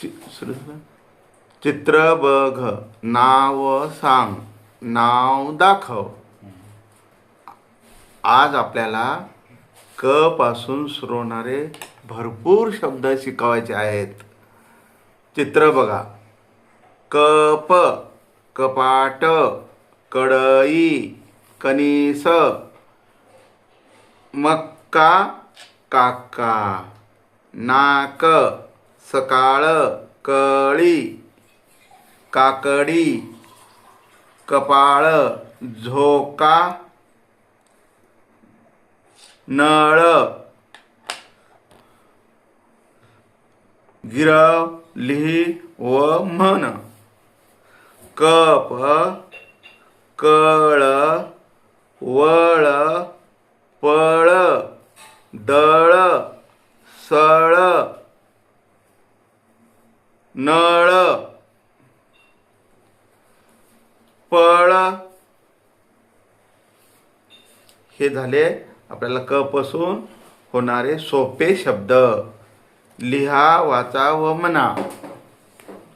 चि- चित्र बघ नाव सांग नाव दाखव. आज आपल्याला क पासून सुरू होणारे भरपूर शब्द शिकवायचे आहेत. चित्र बघा कप कपाट कडई कणीस मक्का काका नाक सकाळ कळी काकडी कपाळ झोका नळ गिरव लिही व म्हण कप कळ वळ पळ दळ सळ नळ पळ. हे झाले आपल्याला क पासून होणारे सोपे शब्द. लिहा वाचा व म्हणा.